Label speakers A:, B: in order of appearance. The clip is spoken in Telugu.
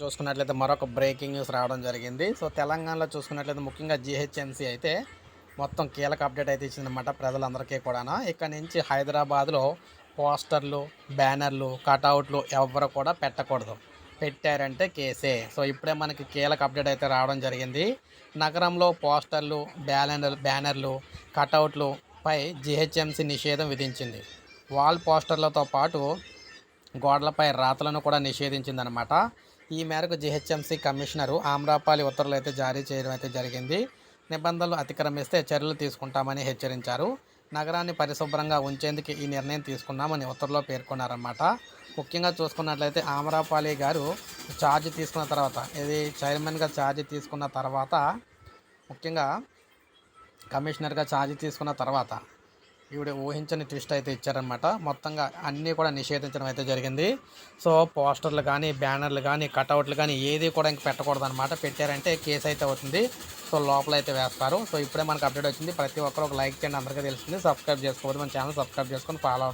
A: చూసుకున్నట్లయితే మరొక బ్రేకింగ్ న్యూస్ రావడం జరిగింది. సో తెలంగాణలో చూసుకున్నట్లయితే ముఖ్యంగా జిహెచ్ఎంసీ అయితే మొత్తం కీలక అప్డేట్ అయితే ఇచ్చిందన్నమాట ప్రజలందరికీ కూడా ఇక్కడ నుంచి హైదరాబాద్లో పోస్టర్లు బ్యానర్లు కటౌట్లు ఎవరు కూడా పెట్టకూడదు. పెట్టారంటే కేసే. సో ఇప్పుడే మనకి కీలక అప్డేట్ అయితే రావడం జరిగింది. నగరంలో పోస్టర్లు బ్యానర్ బ్యానర్లు కటౌట్లు పై జిహెచ్ఎంసీ నిషేధం విధించింది. వాల్ పోస్టర్లతో పాటు గోడలపై రాతలను కూడా నిషేధించిందనమాట ఈ మేరకు జిహెచ్ఎంసీ కమిషనరు ఆమ్రాపాలి ఉత్తర్వులు అయితే జారీ చేయడం అయితే జరిగింది. నిబంధనలు అతిక్రమిస్తే చర్యలు తీసుకుంటామని హెచ్చరించారు. నగరాన్ని పరిశుభ్రంగా ఉంచేందుకు ఈ నిర్ణయం తీసుకున్నామని ఉత్తర్వులో పేర్కొన్నారన్నమాట. ముఖ్యంగా చూసుకున్నట్లయితే ఆమ్రాపాలి గారు ఛార్జ్ తీసుకున్న తర్వాత ఇది చైర్మన్గా ఛార్జ్ తీసుకున్న తర్వాత ముఖ్యంగా కమిషనర్గా ఛార్జ్ తీసుకున్న తర్వాత ఈవిడ ఊహించని ట్విస్ట్ అయితే ఇచ్చారనమాట మొత్తంగా అన్నీ కూడా నిషేధించడం అయితే జరిగింది. సో పోస్టర్లు కానీ బ్యానర్లు కానీ కటౌట్లు కానీ ఏది కూడా ఇంక పెట్టకూడదు అనమాట పెట్టారంటే కేసు అయితే అవుతుంది. సో లోపల అయితే వేస్తారు. సో ఇప్పుడే మనకు అప్డేట్ వచ్చింది. ప్రతి ఒక్కరు ఒక లైక్ చేయండి. అందరికీ తెలిసింది సబ్స్క్రైబ్ చేసుకోవద్దు. మన ఛానల్ సబ్స్క్రైబ్ చేసుకొని ఫాలో